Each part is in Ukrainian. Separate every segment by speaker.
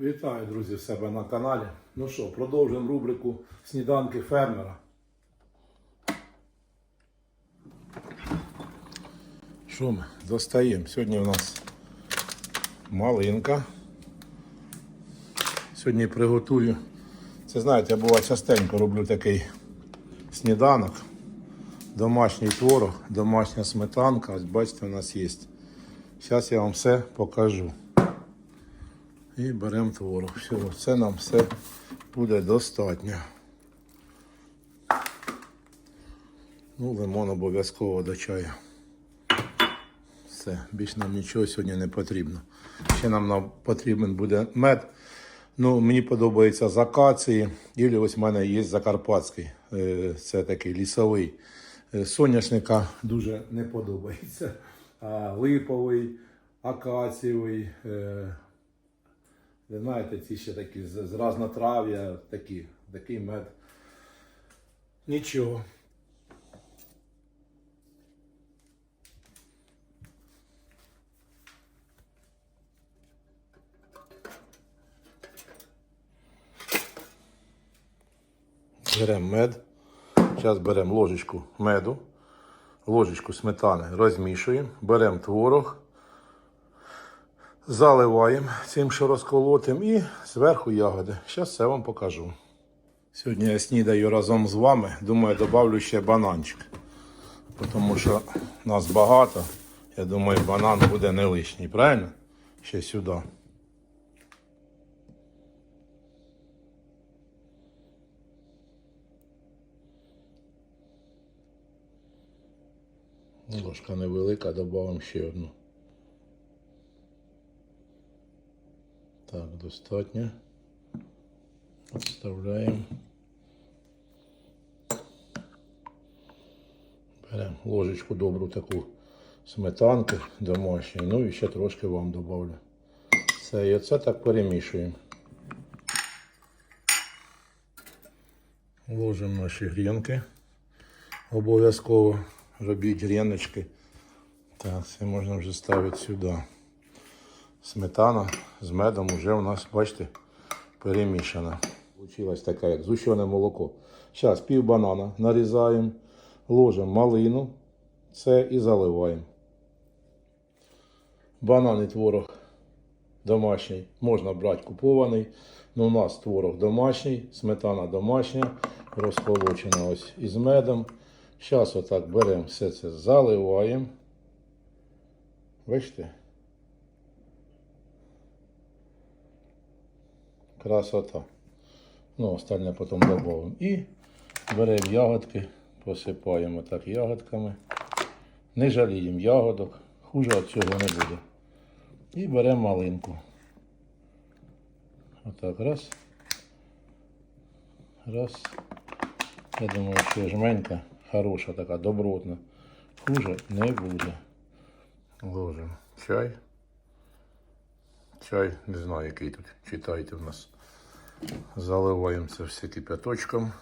Speaker 1: Вітаю, друзі, в себе на каналі. Ну що, продовжуємо рубрику Сніданки фермера. Що ми достаємо? Сьогодні у нас малинка. Сьогодні приготую. Це знаєте, я буває частенько роблю такий сніданок. Домашній творог, домашня сметанка. Ось бачите, у нас є. Зараз я вам все покажу. І беремо творог. Все, це нам все буде достатньо. Ну, лимон обов'язково до чаю. Все, більш нам нічого сьогодні не потрібно. Ще нам на- потрібен буде мед. Ну, мені подобається з акації. І ось в мене є закарпатський. Е, Це такий лісовий. Е, Соняшника дуже не подобається. Липовий, акацієвий. Ви знаєте, ці ще такі з разнотрав'я, такі, такий мед. Нічого. Беремо мед. Зараз беремо ложечку меду, ложечку сметани розмішуємо, беремо творог, заливаємо цим, що розколотим, і зверху ягоди. Зараз це вам покажу. Сьогодні я снідаю разом з вами. Думаю, добавлю ще бананчик. Тому що нас багато. Я думаю, банан буде не лишній, правильно? Ще сюди. Ложка невелика, додамо ще одну. Так, достатньо. Вставляємо. Беремо ложечку добру таку сметанки домашню. Ну і ще трошки вам добавлю. Все, і оце так перемішуємо. Ложимо наші грінки. Обов'язково робіть гріночки. Так, це можна вже ставити сюди. Сметана з медом вже у нас, бачите, перемішана. Получилось така, як зущене молоко. Зараз пів банана нарізаємо, ложимо малину, це і заливаємо. Банан і творог домашній. Можна брати купований. Ну, у нас творог домашній, сметана домашня, розхолочена ось із медом. Зараз отак беремо все це, заливаємо. Бачите? Красота. Ну, остальне потім додамо. І беремо ягодки, посипаємо так ягодками. Не жаліємо ягодок, хуже від цього не буде. І беремо малинку. Отак, раз. Раз. Я думаю, що жменька хороша така, добротна. Хуже не буде. Ложимо чай. Чай, не знаю, який тут. Читайте в нас. Заливаємо це все кипяточком.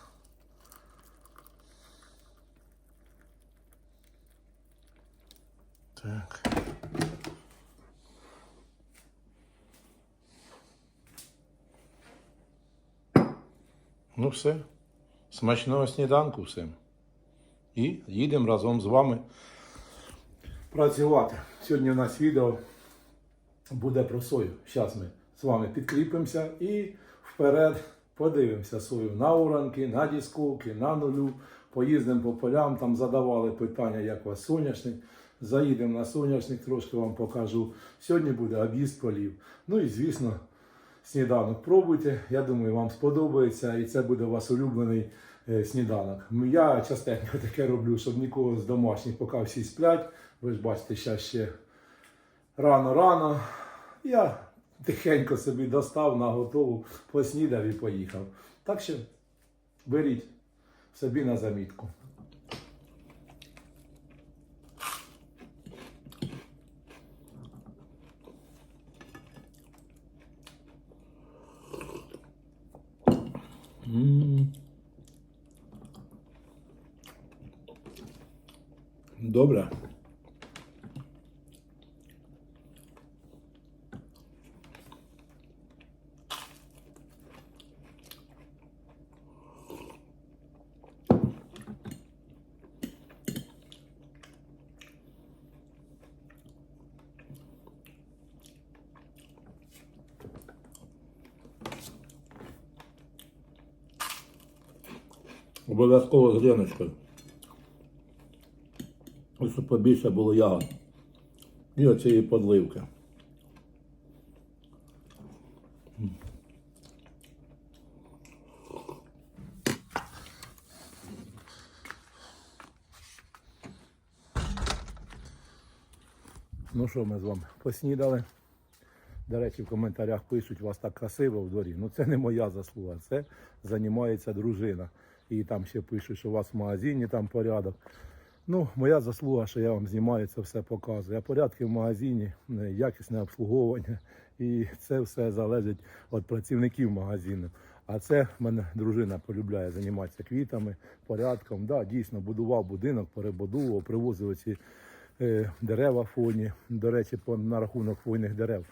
Speaker 1: Так. Ну все. Смачного сніданку всім. І їдемо разом з вами працювати. Сьогодні у нас відео буде про сою. Зараз ми з вами підкріпимося і вперед подивимося сою на уранки, на дісковки, на нулю. Поїздимо по полям, там задавали питання, як у вас соняшник. Заїдемо на соняшник, трошки вам покажу. Сьогодні буде об'їзд полів. Ну і звісно, сніданок пробуйте. Я думаю, вам сподобається і це буде у вас улюблений е, сніданок. Я частенько таке роблю, щоб нікого з домашніх, поки всі сплять. Ви ж бачите, зараз ще рано-рано. Я тихенько собі достав на готову, поснідав і поїхав. Так що беріть собі на замітку. Добре. Обов'язково з гріночкою. І щоб побільше було ягод. І оцієї подливки. Ну що ми з вами поснідали. До речі, в коментарях пишуть, у вас так красиво в дворі. Ну це не моя заслуга, це займається дружина. І там ще пишуть, що у вас в магазині там порядок. Ну, моя заслуга, що я вам знімаю це все показую. А порядки в магазині, е, якісне обслуговування. І це все залежить від працівників магазину. А це мене дружина полюбляє займатися квітами, порядком. Да, дійсно, будував будинок, перебудував, привозив ці е, дерева фоні. До речі, по, на рахунок хвойних дерев.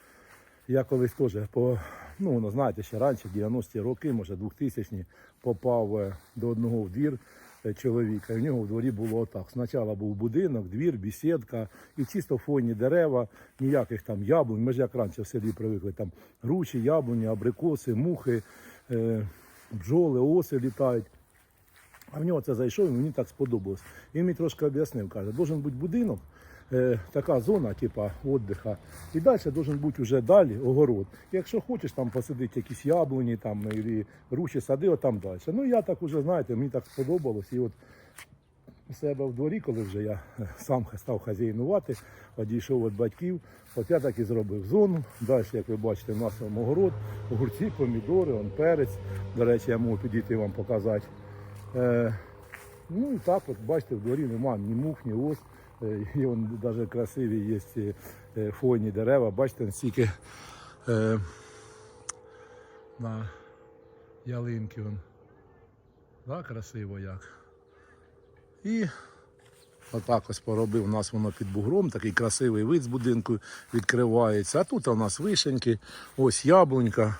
Speaker 1: Я колись теж по, ну, ну, знаєте, ще раніше, 90-ті роки, може 2000-ні, попав е, до одного в двір е, чоловіка. І в нього в дворі було отак. Спочатку був будинок, двір, бесідка і чисто фонні дерева, ніяких там яблунь. Ми ж як раніше в селі привикли, там груші, яблуні, абрикоси, мухи, е, бджоли, оси літають. А в нього це зайшов, і мені так сподобалось. Він мені трошки об'яснив, каже, должен бути будинок, е, така зона, типа віддиха, і далі должен бути вже далі огород. Якщо хочеш там посадити якісь яблуні, там, і руші сади, от там далі. Ну я так уже, знаєте, мені так сподобалось. І от у себе в дворі, коли вже я сам став хазяйнувати, одійшов від батьків, от я так і зробив зону. Далі, як ви бачите, у нас там огород, огурці, помідори, он перець. До речі, я можу підійти вам показати. Е, ну і так, от бачите, в дворі немає ні мух, ні ос. Е, і вон навіть красиві є е, фойні дерева. Бачите, стільки е, на ялинки. Вон. Да, красиво як. І отак ось поробив. У нас воно під бугром, такий красивий вид з будинку відкривається. А тут у нас вишеньки, ось яблунька.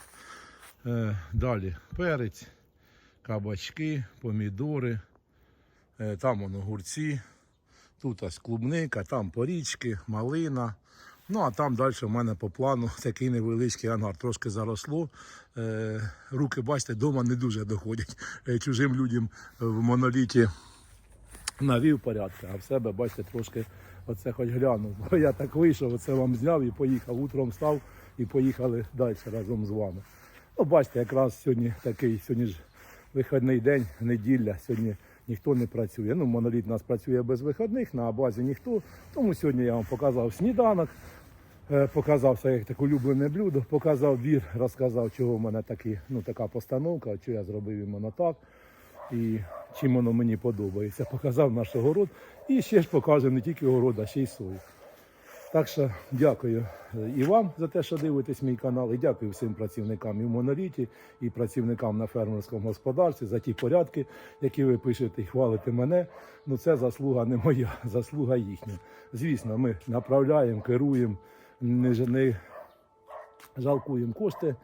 Speaker 1: Е, далі перець, кабачки, помідори, е, там воно огурці, тут ось клубника, там порічки, малина. Ну, а там далі в мене по плану такий невеличкий ангар. Трошки заросло. Е, руки, бачите, вдома не дуже доходять е, чужим людям в моноліті навів порядки, а в себе, бачите, трошки оце хоч глянув. Бо я так вийшов, оце вам зняв і поїхав. Утром став і поїхали далі разом з вами. Ну, бачите, якраз сьогодні такий, сьогодні ж вихідний день, неділя, сьогодні ніхто не працює. Ну, моноліт у нас працює без вихідних, на базі ніхто. Тому сьогодні я вам показав сніданок. Е, Показав своє таке улюблене блюдо, показав двір, розказав, чого в мене такі, ну, така постановка, що я зробив іменно так і чим воно мені подобається. Показав наш огород і ще ж покаже не тільки огород, а ще й сою. Так що дякую е, і вам за те, що дивитесь мій канал, і дякую всім працівникам і в моноліті, і працівникам на фермерському господарстві за ті порядки, які ви пишете і хвалите мене. Ну це заслуга не моя, заслуга їхня. Звісно, ми направляємо, керуємо, не, не жалкуємо кошти.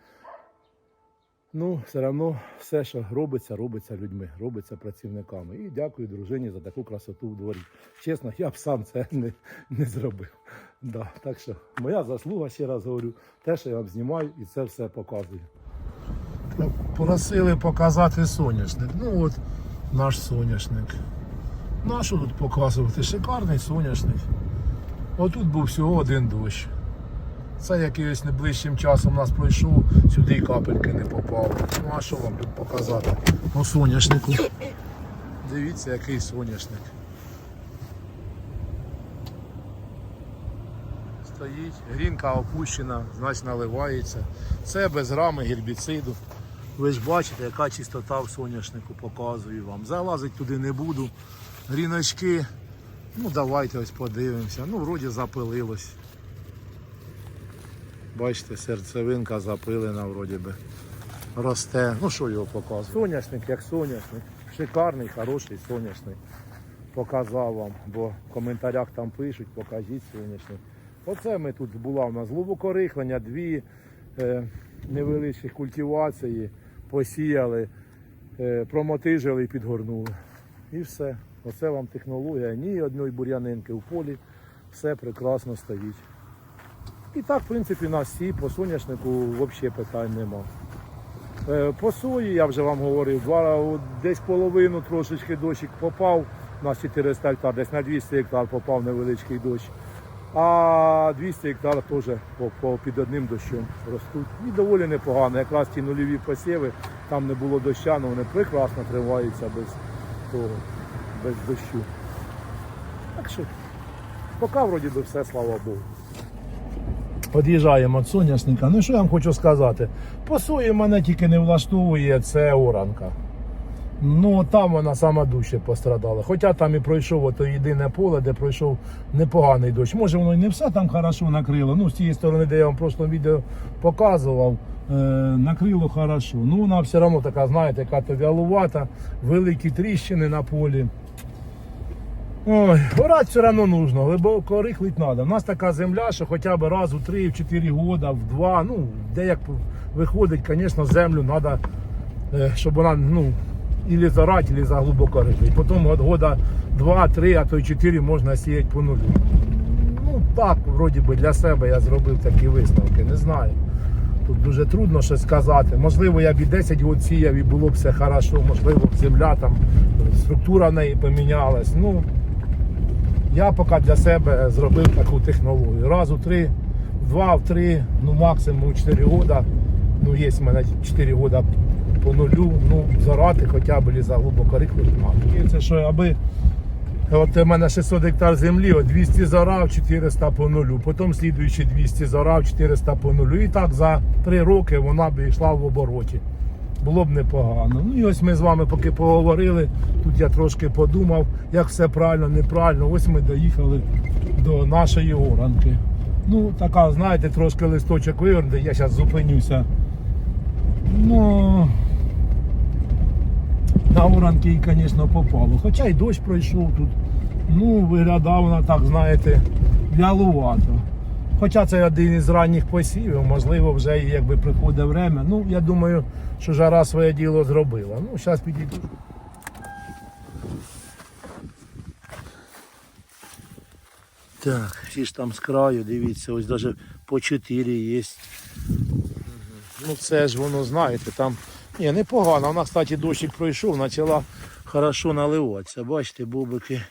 Speaker 1: Ну, все одно все, що робиться, робиться людьми, робиться працівниками. І дякую дружині за таку красоту в дворі. Чесно, я б сам це не, не зробив. Да, так що моя заслуга, ще раз говорю, те, що я вам знімаю і це все показую. Просили показати соняшник. Ну от наш соняшник. Ну що тут показувати? Шикарний соняшник. Отут був всього один дощ. Це якийсь найближчим часом нас пройшов, сюди й капельки не попало. Ну а що вам тут показати? Ну соняшнику. Дивіться, який соняшник. Стоїть, грінка опущена, значить наливається. Це без грами гербіциду. Ви ж бачите, яка чистота в соняшнику показую вам. Залазить туди не буду. Гріночки. Ну давайте ось подивимося. Ну, вроді запилилось. Бачите, серцевинка запилена вроді би. Росте. Ну що його показує? Соняшник як соняшник. Шикарний, хороший соняшник. Показав вам, бо в коментарях там пишуть, покажіть соняшник. Оце ми тут була у нас глибокорихлення, дві е, невеличкі культивації, посіяли, е, промотижили і підгорнули. І все. Оце вам технологія. Ні одної бур'янинки в полі. Все прекрасно стоїть. І так, в принципі, у нас всі по соняшнику взагалі питань нема. Е, По сої, я вже вам говорив, два, десь половину трошечки дощик попав, у нас 400 гектар, десь на 200 гектар попав невеличкий дощ. А 200 гектар теж під одним дощом ростуть. І доволі непогано. Якраз ті нульові посіви, там не було доща, але вони прекрасно триваються без того, без дощу. Так що, поки вроді би все, слава Богу. Під'їжджаємо від соняшника. Ну що я вам хочу сказати? По мене тільки не влаштовує це оранка. Ну там вона сама дужче пострадала. Хоча там і пройшов ото єдине поле, де пройшов непоганий дощ. Може воно і не все там хорошо накрило. Ну, з тієї сторони, де я вам в прошлому відео показував, е, накрило хорошо. Ну вона все одно така, знаєте, яка то вялувата, великі тріщини на полі. Ой, орати все одно нужно, глибоко рихлить треба. У нас така земля, що хоча б раз у 3-4 года, в 2, ну, де як виходить, звісно, землю треба, щоб вона, ну, ілі зарати, ілі заглибоко рихлить. Потім от года 2-3, а то й 4 можна сіяти по нулю. Ну, так, вроді би, для себе я зробив такі висновки, не знаю. Тут дуже трудно щось сказати. Можливо, я б і 10 років сіяв і було б все хорошо, можливо, б земля там, структура в неї помінялась. Ну, я поки для себе зробив таку технологію. Раз у три, в два, в три, ну максимум у 4 года. Ну, є в мене 4 года по нулю, ну, зарати хоча б ліза глибоко рихлих це що, аби от у мене 600 гектар землі, от 200 зарав, 400 по нулю. Потім слідуючі 200 зарав, 400 по нулю. І так за 3 роки вона б йшла в обороті. Було б непогано. Ну і ось ми з вами поки поговорили. Тут я трошки подумав, як все правильно, неправильно. Ось ми доїхали до нашої оранки. Ну, така, знаєте, трошки листочок вивернути, я зараз зупинюся. Ну на оранки, їй, звісно, попало. Хоча й дощ пройшов тут. Ну, виглядав вона так, знаєте, вялувато. Хоча це один із ранніх посівів, можливо, вже якби приходить время. Ну, я думаю, що жара своє діло зробила. Ну, зараз підійду. Так, всі ж там з краю, дивіться, ось навіть по 4 є. Ну це ж воно, знаєте, там. Ні, непогано. Вона, кстати, дощик пройшов, почала хорошо наливатися. Бачите, бубики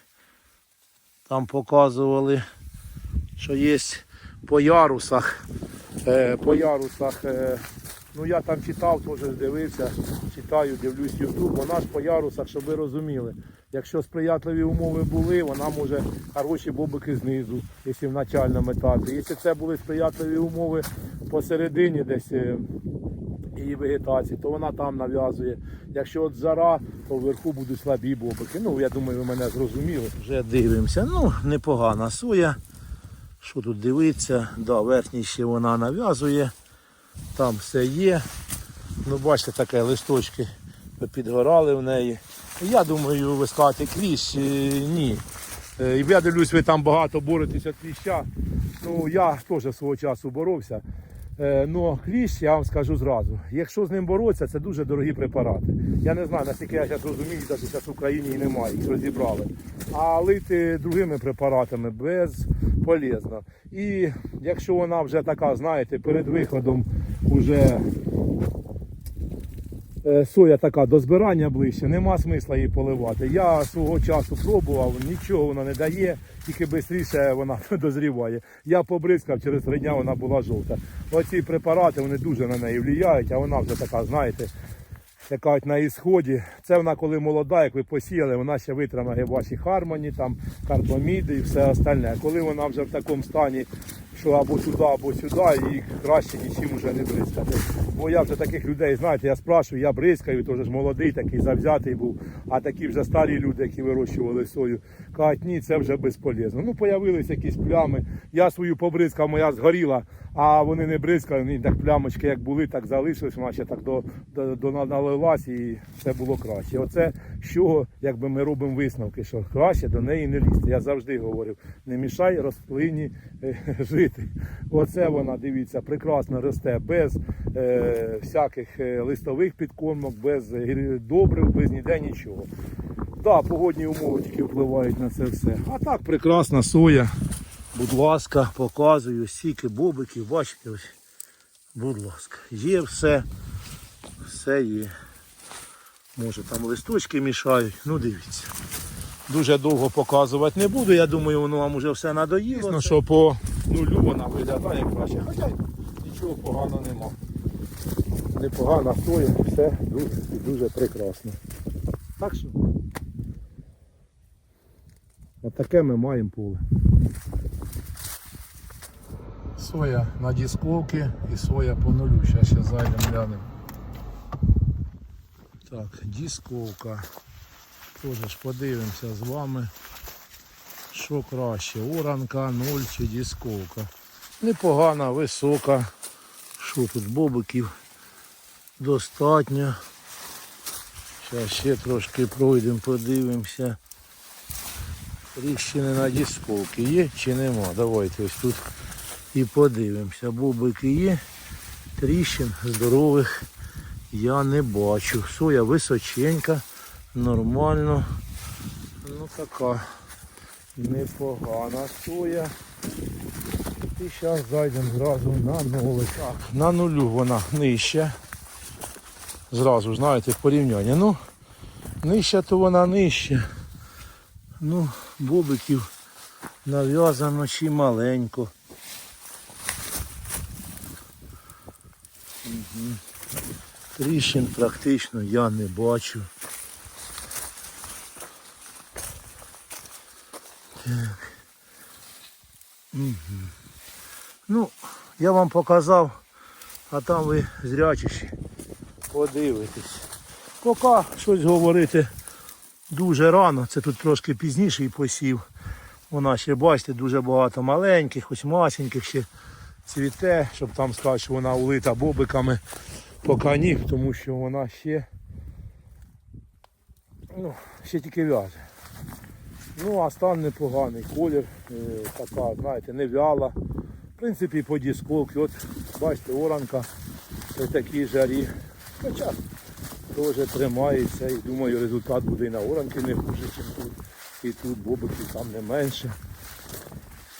Speaker 1: там показували, що є по ярусах. Е, по ярусах. Е, ну я там читав, теж дивився, читаю, дивлюсь YouTube, вона ж по ярусах, щоб ви розуміли. Якщо сприятливі умови були, вона може хороші бобики знизу, якщо в начальному етапі. Якщо це були сприятливі умови посередині десь е, її вегетації, то вона там нав'язує. Якщо от зара, то вверху будуть слабі бобики. Ну, я думаю, ви мене зрозуміли. Вже дивимося. Ну, непогана соя. Що тут дивиться? Да, верхній ще вона нав'язує. Там все є. Ну, бачите, таке листочки підгорали в неї. Я думаю, ви скажете кліщ. Е, Ні. Е, я дивлюсь, ви там багато боретеся кліща. Ну, я теж свого часу боровся. Е, Ну, кліщ, я вам скажу зразу. Якщо з ним боротися, це дуже дорогі препарати. Я не знаю, наскільки я зараз розумію, навіть зараз в Україні і немає, їх розібрали. А лити другими препаратами безполезно. І якщо вона вже така, знаєте, перед виходом вже соя така до збирання ближче, нема смисла її поливати. Я свого часу пробував, нічого вона не дає, тільки швидше вона дозріває. Я побризкав, через три дня вона була жовта. Оці препарати вони дуже на неї впливають, а вона вже така, знаєте, яка на ісході. Це вона коли молода, як ви посіяли, вона ще витримає ваші хармоні, там карбаміди і все остальне. Коли вона вже в такому стані, що або сюди, або сюди, їх краще нічим вже не бризкати. Бо я вже таких людей, знаєте, я спрашую, я бризкаю, теж ж молодий, такий завзятий був. А такі вже старі люди, які вирощували сою, кажуть, ні, це вже безполезно. Ну, появилися якісь плями. Я свою побризкав, моя згоріла, а вони не бризкали, так плямочки як були, так залишились, вона ще так до, до, до налилась і все було краще. Оце чого якби ми робимо висновки, що краще до неї не лізти. Я завжди говорив, не мішай рослині е, жити. Оце вона, дивіться, прекрасно росте без е, всяких е, листових підкормок, без добрив, без ніде нічого. Так, погодні умови тільки впливають на це все. А так прекрасна соя. Будь ласка, показую, сіки, бобики, бачите ось. Будь ласка, є все. все є. Може там листочки мішають, ну дивіться. Дуже довго показувати не буду, я думаю, воно вам вже все надоїло. Звісно, що по нулю вона виглядає краще. Хоча нічого поганого нема. Непогана соя, все дуже, дуже прекрасно. Так що. Отаке ми маємо поле. Соя на дисковці і соя по нулю. Зараз ще зайдемо глянемо. Так, дисковка. Теж ж подивимося з вами, що краще, оранка, ноль чи дисковка. Непогана, висока. Що тут бобиків достатньо. Зараз ще трошки пройдемо, подивимося. Тріщини на дисковці є чи нема. Давайте ось тут і подивимося. Бобики є. Тріщин здорових я не бачу. Соя височенька, нормально. Ну така непогана соя. І зараз зайдемо зразу на нолик. Так, на нулю вона нижча. Зразу знаєте, порівняння. Ну, нижча то вона нижча. Ну, бобиків нав'язано чи маленько. Мгм. Тріщин практично я не бачу. Так. Мгм. Ну, я вам показав, а там ви зрячіші подивитесь. Поки щось говорити дуже рано, це тут трошки пізніший посів. Вона ще, бачите, дуже багато маленьких, ось масеньких ще цвіте, щоб там сказати, що вона улита бобиками. Поки ні, тому що вона ще, ну, ще тільки в'яже. Ну, а стан непоганий, колір е, така, знаєте, не вяла. В принципі, по дісковці, от бачите, оранка при такій жарі. Хоча теж тримається і думаю, результат буде і на оранки не хуже, ніж тут. І тут бобиків там не менше.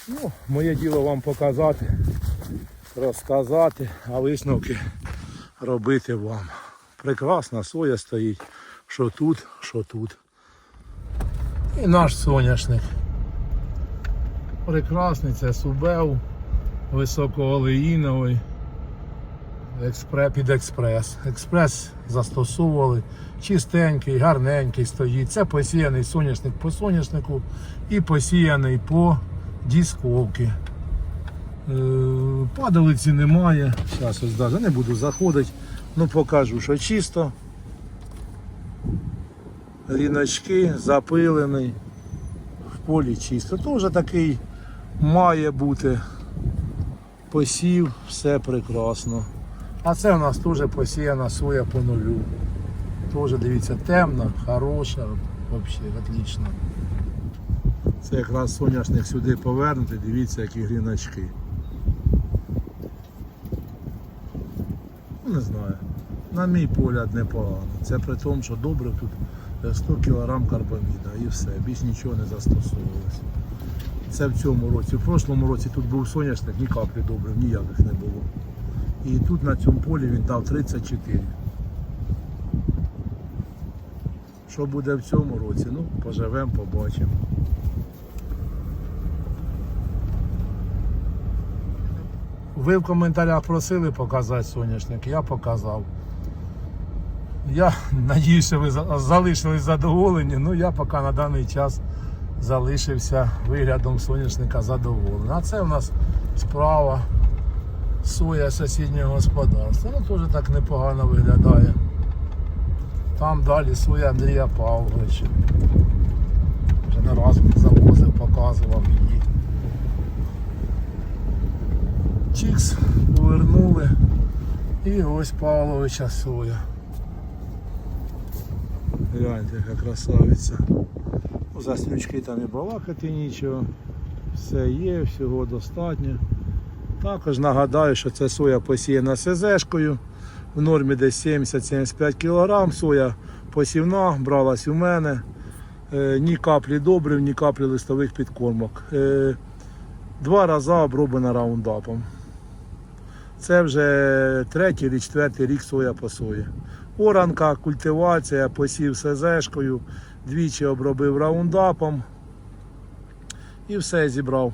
Speaker 1: Ну, моє діло вам показати, розказати, а висновки робити вам. Прекрасна соя стоїть, що тут, що тут. І наш соняшник. Прекрасний, це субев, високоолеїновий, експре, під експрес. Експрес застосовували, чистенький, гарненький стоїть. Це посіяний соняшник по соняшнику і посіяний по дісковці. Е, Падалиці немає. Зараз ось навіть не буду заходити, ну покажу, що чисто. Ріночки запилений, в полі чисто. Теж такий має бути посів, все прекрасно. А це у нас теж посіяна соя по нулю. Теж дивіться, темна, хороша, взагалі, отлично. Це якраз соняшник сюди повернути, дивіться, які гріночки. Не знаю. На мій погляд непогано. Це при тому, що добре тут е, 100 кг карбаміда і все, більш нічого не застосовувалося. Це в цьому році. В прошлому році тут був соняшник, ні каплі добрив, ніяких не було. І тут на цьому полі він дав 34. Що буде в цьому році? Ну, поживемо, побачимо. Ви в коментарях просили показати соняшник, я показав. Я надіюся, ви залишились задоволені, ну я поки на даний час залишився виглядом соняшника задоволений. А це в нас справа соя сусіднього господарства. Ну теж так непогано виглядає. Там далі соя Андрія Павловича. Вже не раз завозив, показував її. Чікс повернули. І ось Павловича соя. Гляньте, яка красавиця. Ну, Заснючки там і балакати нічого. Все є, всього достатньо. Також нагадаю, що це соя посіяна СЗшкою. В нормі десь 70-75 кг. Соя посівна, бралась у мене. Е, ні каплі добрив, ні каплі листових підкормок. Е, два рази оброблена раундапом. Це вже третій чи четвертий рік соя сої. Оранка, культивація, посів СЗшкою, двічі обробив раундапом і все зібрав.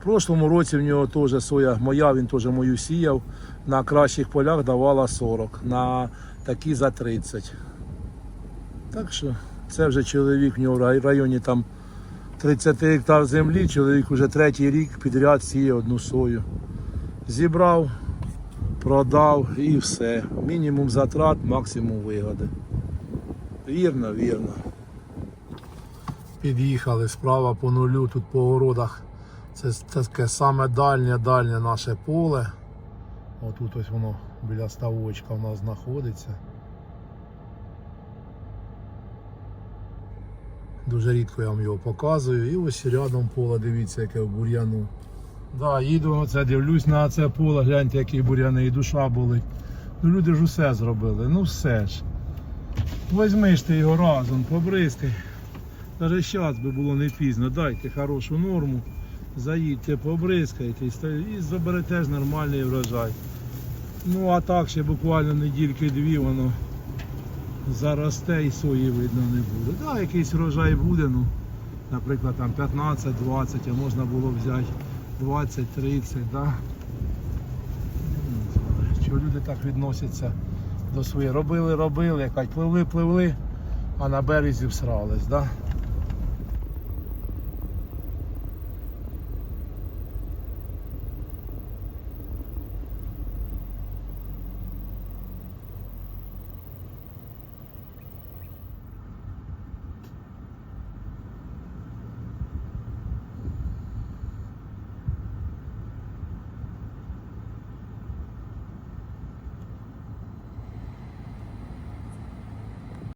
Speaker 1: В прошлому році в нього теж соя моя, він теж мою сіяв. На кращих полях давала 40, на такі за 30. Так що це вже чоловік в нього в районі там 30 гектар землі, чоловік уже третій рік підряд сіє одну сою. Зібрав, продав і все. Мінімум затрат, максимум вигоди. Вірно, вірно. Під'їхали справа по нулю, тут по городах. Це таке саме дальнє дальнє наше поле. Отут ось воно біля ставочка у нас знаходиться. Дуже рідко я вам його показую. І ось рядом поле, дивіться, яке в бур'яну. Да, їду оце, дивлюсь на це поле, гляньте, які бур'яни, і душа болить. Ну люди ж усе зробили, ну все ж. Возьми ж ти його разом, побризкай. Даже зараз би було не пізно, дайте хорошу норму, заїдьте, побризкайте і заберете ж нормальний врожай. Ну а так ще буквально недільки-дві воно заросте і сої видно не буде. Так, якийсь врожай буде, ну, наприклад, там 15-20, а можна було взяти 20-30, да? Чого люди так відносяться до своєї. Робили, робили, якась пливли, пливли, а на березі всрались, да?